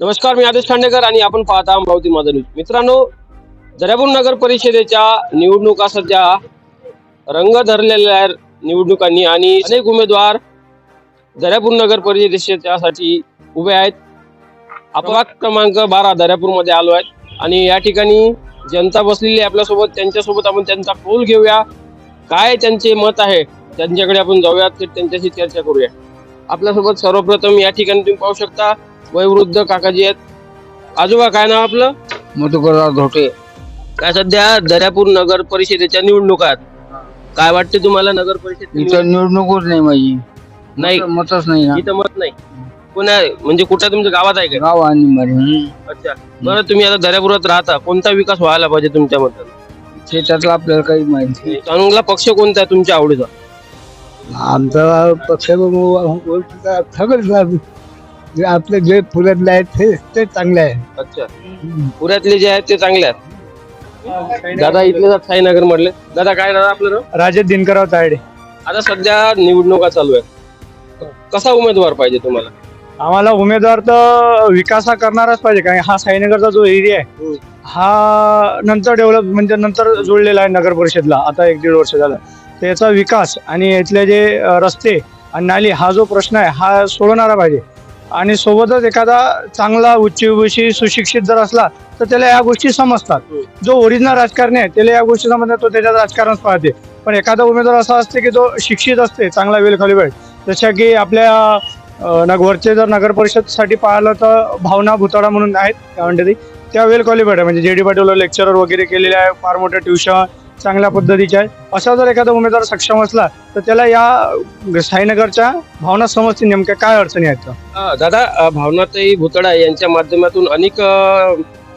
नमस्कार मी आदेश खांडेकर आणि आपण पाहता अमरावती माझा न्यूज. मित्रांनो दर्यापूर नगर परिषदेच्या निवडणुका सध्या रंग धरलेल्या निवडणुकांनी आणि अनेक उमेदवार दर्यापूर नगर परिषदेच्यासाठी उभे आहेत. अपघात क्रमांक बारा दर्यापूरमध्ये आलो आहेत आणि या ठिकाणी जनता बसलेली आहे आपल्यासोबत. त्यांच्यासोबत आपण त्यांचा कौल घेऊया. काय त्यांचे मत आहे त्यांच्याकडे आपण जाऊयात ते त्यांच्याशी चर्चा करूया. आपल्यासोबत सर्वप्रथम या ठिकाणी तुम्ही पाहू शकता वयोवृद्ध काकाजी आहेत. आजोबा काय नाव आपलं? मधुकरराव धोटे. काय सध्या दर्यापूर नगर परिषदेच्या निवडणुका आहेत. काय वाटते तुम्हाला नगर परिषद इथं निवडणूकच नाही माझी. नाही. मत- मतच नाही ना. इथं मत नाही. कोणा म्हणजे कुठं तुमच्या गावात आहे का? गाव आणि मारी अच्छा. बरं तुम्ही आता दर्यापुरात राहता. कोणता विकास व्हायला पाहिजे तुमच्या मताने त्याच्यातलं आपल्याला काही माहिती चांगला पक्ष कोणता आहे तुमच्या आवडीचा? आमचा पक्ष सगळं आपले जे फुलतले आहेत ते ते चांगले आहे. अच्छा. पुण्यातले जे आहेत ते चांगले आहेत. दादा इथले साईनगर मधले. दादा काय दादा आपलं नाव? राजे दिनकरराव तायडे. आता सध्या निवडणुका चालू आहेत. कसा उमेदवार पाहिजे तुम्हाला? आम्हाला उमेदवार तर विकास हा करणारच पाहिजे कारण हा साईनगरचा जो एरिया आहे. हा नंतर डेव्हलप म्हणजे नंतर जोडलेला आहे नगर परिषदला. आता एक दीड वर्ष झालं. त्याचा विकास आणि इथले जे अ, रस्ते आणि नाली हा जो प्रश्न आहे हा सोडवणारा पाहिजे. आणि सोबतच एखादा चांगला उच्चविषयी सुशिक्षित जर असला तर त्याला या गोष्टी समजतात. जो ओरिजिनल राजकारणी आहे त्याला या गोष्टी समजतात तो त्याच्यात राजकारणच पाहते. पण एखादा उमेदवार असा असते की जो शिक्षित असते चांगला वेल क्वालिफाईड जशा की आपल्या नगवरचे जर नगर परिषदसाठी पाहिलं तर भावना भुताडा म्हणून आहेत काय म्हणते ती? त्या वेल क्वालिफाईड आहे. म्हणजे जे डी पाटीलला लेक्चरर वगैरे केलेले आहे फार मोठं ट्युशन चांगल्या पद्धतीचे आहे. असा जर एखादा उमेदवार सक्षम असला तर त्याला या साईनगरच्या भावना समजतील नेमक्या काय अडचणी आहेत. दादा भावनाताई भुतडा यांच्या माध्यमातून अनेक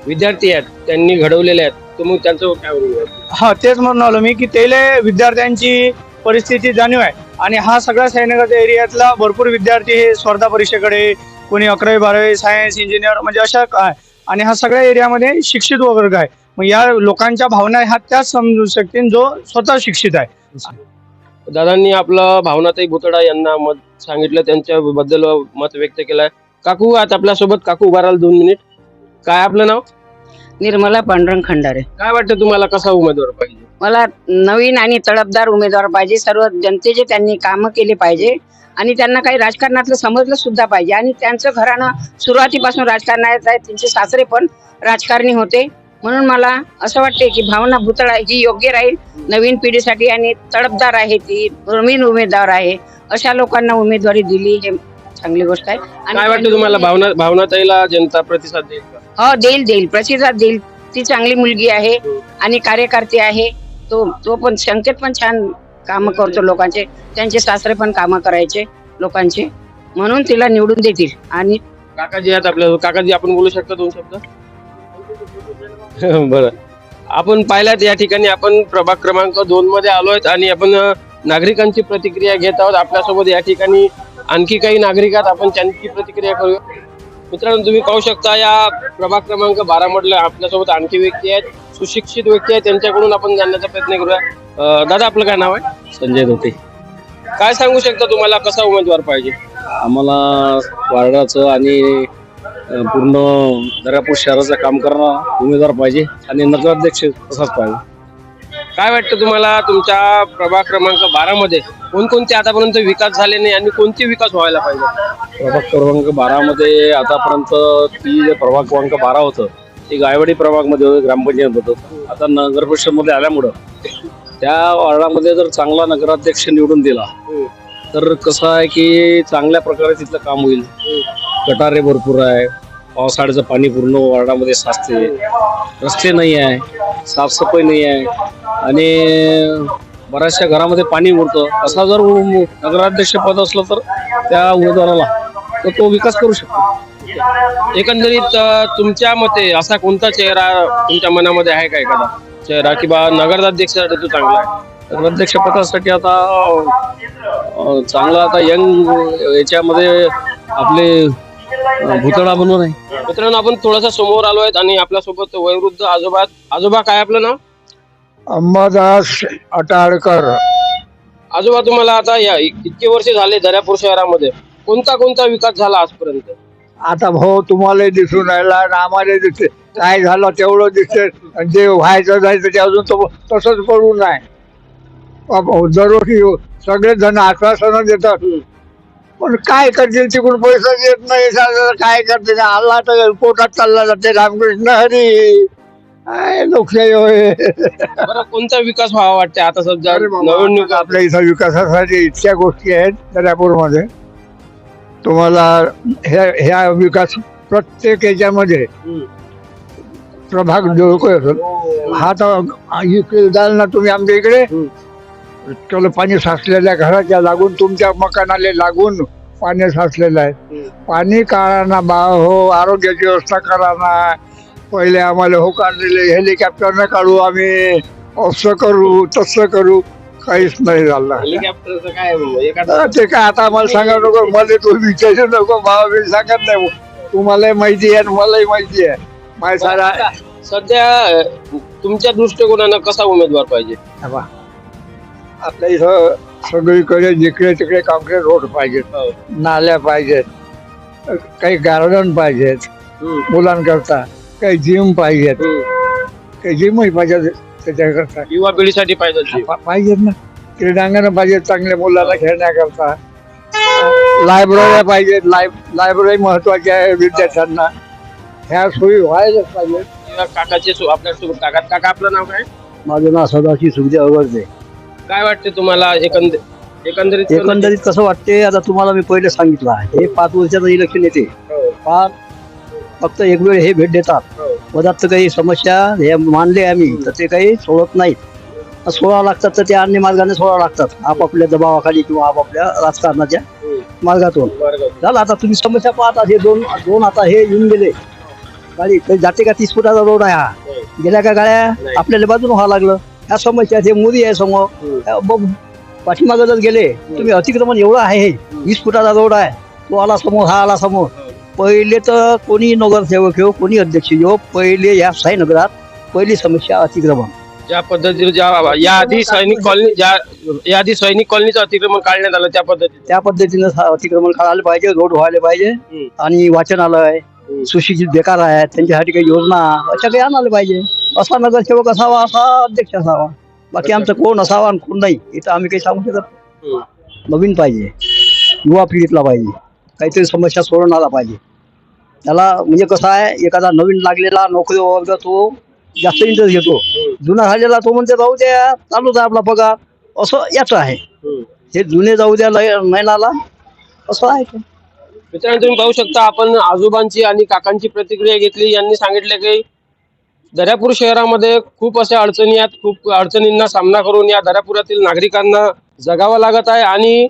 विद्यार्थी आहेत त्यांनी घडवलेले आहेत. तर मग त्यांचं काय? हा तेच म्हणून आलो मी की तेले विद्यार्थ्यांची परिस्थिती जाणीव आहे. आणि हा सगळ्या साईनगरच्या एरियातला भरपूर विद्यार्थी हे स्पर्धा परीक्षेकडे कोणी अकरावी बारावी सायन्स इंजिनियर म्हणजे अशा काय आणि हा सगळ्या एरियामध्ये शिक्षित वर्ग आहे. मग या लोकांच्या भावना ह्या त्याच समजू शकतील जो स्वतः शिक्षित आहे. दादांनी आपलं भावनाताई भुतडा यांना मत सांगितलं त्यांच्या बद्दल मत व्यक्त केलंय. काकू आता आपल्यासोबत काकू उभा राहिला दोन मिनिट. काय आपलं नाव? निर्मला पांडुरंग खंडारे. काय वाटतं तुम्हाला कसा उमेदवार पाहिजे? मला नवीन आणि तडफदार उमेदवार पाहिजे सर्व जनतेचे त्यांनी कामं केले पाहिजे आणि त्यांना काही राजकारणातलं समजलं सुद्धा पाहिजे. आणि त्यांचं घराणं सुरुवातीपासून राजकारणात आहे त्यांचे सासरे पण राजकारणी होते. म्हणून मला असं वाटते की भावना भुतळा ही योग्य राहील. नवीन पिढीसाठी आणि तडफदार आहे ती नवीन उमेदवार आहे अशा लोकांना उमेदवारी दिली हे चांगली गोष्ट आहे. आणि काय वाटतं तुम्हाला भावना भावनाताईला जनता प्रतिसाद देईल का? हो देईल देईल. प्रतिसाद देईल. ती चांगली मुलगी आहे आणि कार्यकर्ते आहे. तो तो पण संकेत पण छान काम करतो लोकांचे. त्यांचे सासरे पण कामं करायचे लोकांचे. म्हणून तिला निवडून देतील. आणि काकाजी आहेत आपल्या काकाजी आपण बोलू शकता दोन शब्द? बरं. आपण पाहिल्यात या ठिकाणी आपण प्रभाग क्रमांक दोन मध्ये आलो आहेत आणि आपण नागरिकांची प्रतिक्रिया घेत आहोत. आपल्यासोबत या ठिकाणी आणखी काही नागरिक आहेत. आपण त्यांची प्रतिक्रिया करूया. मित्रांनो तुम्ही पाहू शकता या प्रभाग क्रमांक बारा मधले आपल्यासोबत आणखी व्यक्ती आहेत. सुशिक्षित व्यक्ती आहेत. त्यांच्याकडून आपण जाणण्याचा प्रयत्न करूया. दादा आपलं काय नाव आहे? संजय धोते. काय सांगू शकता तुम्हाला? कसा उमेदवार पाहिजे? आम्हाला वार्डाचं आणि पूर्ण दर्यापूर शहराचं काम करणारा उमेदवार पाहिजे आणि नगराध्यक्ष तसाच पाहिजे. काय वाटतं तुम्हाला तुमच्या प्रभाग क्रमांक बारा मध्ये कोणकोणते आतापर्यंत विकास झाले नाही आणि कोणते विकास व्हायला पाहिजे? प्रभाग क्रमांक बारामध्ये आतापर्यंत ती जे प्रभाग क्रमांक बारा होतं ते गायवाडी प्रभागमध्ये होतं ग्रामपंचायत होतं. आता नगर परिषदमध्ये आल्यामुळं त्या वार्डामध्ये जर चांगला नगराध्यक्ष निवडून दिला तर कसं आहे की चांगल्या प्रकारे तिथलं काम होईल. गटारे भरपूर आहे. पावसाळ्याचं पाणी पूर्ण वार्डामध्ये साचते. रस्ते नाही आहे. साफसफाई नाही आहे. आणि बऱ्याचशा घरामध्ये पाणी उरतं. असा जर नगराध्यक्ष पद असलं तर त्या उमेदवाराला तर तो विकास करू शकतो. एकंदरीत तुमच्या मते असा कोणता चेहरा तुमच्या मनामध्ये आहे का एखादा? चेहरा की बा नगराध्यक्षासाठी तो चांगला आहे? नगराध्यक्ष पदासाठी आता चांगला आता यंग याच्यामध्ये आपले भुतळा बनवून आहे. मित्रांनो आपण थोडासा समोर आलो आहेत आणि आपल्यासोबत वयोवृद्ध आजोबा आहेत. आजोबा काय आपलं नाव? अंबादास अटाळकर. आजोबा तुम्हाला आता या इतके वर्ष झाले दर्यापूर शहरामध्ये. कोणता कोणता विकास झाला आजपर्यंत? आता भाऊ तुम्हाला दिसून राहिला आणि आम्हाला दिसते. काय झालं तेवढं दिसते. आणि जे व्हायचं जायचं ते अजून तो तसंच पडू नाही अप- दरवर्षी सगळेच जण आश्वासनं देतात. पण काय करतील तिकडून पैसा येत नाही साला काय करते आला तर पोटात चालला जाते रामकृष्ण हरी. काय लोकशाही होय? बरं कोणता विकास व्हावा वाटते आता सध्या? अरे बाबा, निवडणूक आपल्या इथं विकासासाठी इतक्या गोष्टी आहेत दर्यापूरमध्ये. तुम्हाला ह्या ह्या विकास प्रत्येक याच्यामध्ये हम्म. प्रभाग जो काही असेल हा तर इकडे जाल ना तुम्ही आमच्या इकडे. इतकं पाणी साचलेल्या घराच्या लागून तुमच्या मकानाले लागून पाणी साचलेलं आहे. पाणी काढा ना बा हो आरोग्याची व्यवस्था करा ना पहिले आम्हाला हो काढलेले हेलिकॉप्टरनं काढू आम्ही. असं करू तसं करू. काहीच नाही झालं. ते काय आता आम्हाला सांगा नको. मला तुम्ही विचारू नको. भावा मी सांगत नाही. तुम्हालाही माहिती आहे मलाही माहिती आहे. माय सारा सध्या तुमच्या दृष्टिकोनानं कसा उमेदवार पाहिजे? आपल्या इथं सगळीकडे जिकडे तिकडे कॉन्क्रीट रोड पाहिजेत हो. नाल्या पाहिजेत काही गार्डन पाहिजेत मुलांकरता काही जिम पाहिजेत. काही जिमही पाहिजे त्याच्याकरता. युवा पिढीसाठी पाहिजे पाहिजेत ना. क्रीडांगण पाहिजेत चांगल्या मुलांना खेळण्याकरता. लायब्ररी पाहिजेत. लाय लायब्ररी महत्वाची आहे विद्यार्थ्यांना. ह्या सोयी व्हायलाच पाहिजेत. काकाचे सो- आपल्यासोबत काका काका आपलं नाव काय? माझं नाव सदाशिव सुखदेव अगरजे काय वाटते तुम्हाला एकंदर एकंदरीत एकंदरीत कसं वाटते आता तुम्हाला मी पहिले सांगितलं आहे हे पाच वर्षाचं इलेक्शन येते हो. फार फक्त एक वेळ हे भेट देतात हो. पदार्थ काही समस्या हे मानले आम्ही तर ते काही सोडत नाहीत सोडावं लागतात तर ते अन्य मार्गाने सोडावं लागतात आपापल्या दबावाखाली किंवा आपापल्या राजकारणाच्या. मार्गातून. झालं आता तुम्ही समस्या पाहता हे दोन दोन आता हे येऊन गेले गाडी जाते का तीस फुटाचा रोड आहे हा हो. गेल्या का गाड्या. आपल्याला बाजून व्हावं लागलं ह्या समस्या हे मोदी आहे समोर पाठीमागं जर गेले तुम्ही अतिक्रमण एवढं आहे हे. वीस फुटाचा रोड आहे. तो आला समोर हा आला समोर. पहिले तर कोणी नगरसेवक येऊ कोणी अध्यक्ष येऊ पहिले या साईनगरात पहिली समस्या अतिक्रमण. ज्या पद्धतीने ज्या याआधी सैनिक कॉलनी ज्या याआधी सैनिक कॉलनीचं अतिक्रमण काढण्यात आलं त्या पद्धतीने त्या पद्धतीनं अतिक्रमण काढायला पाहिजे रोड व्हायला पाहिजे. आणि वाचनालय. सुशिक्षित बेकार आहेत त्यांच्यासाठी काही योजना अशा काही आणायला पाहिजे. असा नगरसेवक असावा असा अध्यक्ष असावा. बाकी आमचं कोण असावा आणि कोण नाही इथं आम्ही काही सांगू शकत. नवीन पाहिजे. युवा पिढीतला पाहिजे. काहीतरी समस्या सोडवणारा पाहिजे. त्याला म्हणजे कसं आहे एखादा नवीन लागलेला नोकरी वर्ग तो जास्त इंटरेस्ट घेतो. जुना झालेला तो म्हणते जाऊ द्या चालूच आहे आपला पगार. असं याचं आहे. हे जुने जाऊ द्या नयनाला असं आहे. मित्रांनो तुम्ही पाहू शकता आपण आजोबांची आणि काकांची प्रतिक्रिया घेतली. यांनी सांगितले की दर्यापूर शहरामध्ये खूप अशा अडचणी आहेत. खूप अडचणींना सामना करून या दर्यापुरातील नागरिकांना जगावं लागत आहे. आणि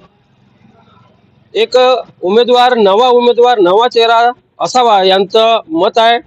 एक उमेदवार नवा उमेदवार नवा चेहरा असावा यांचं मत आहे.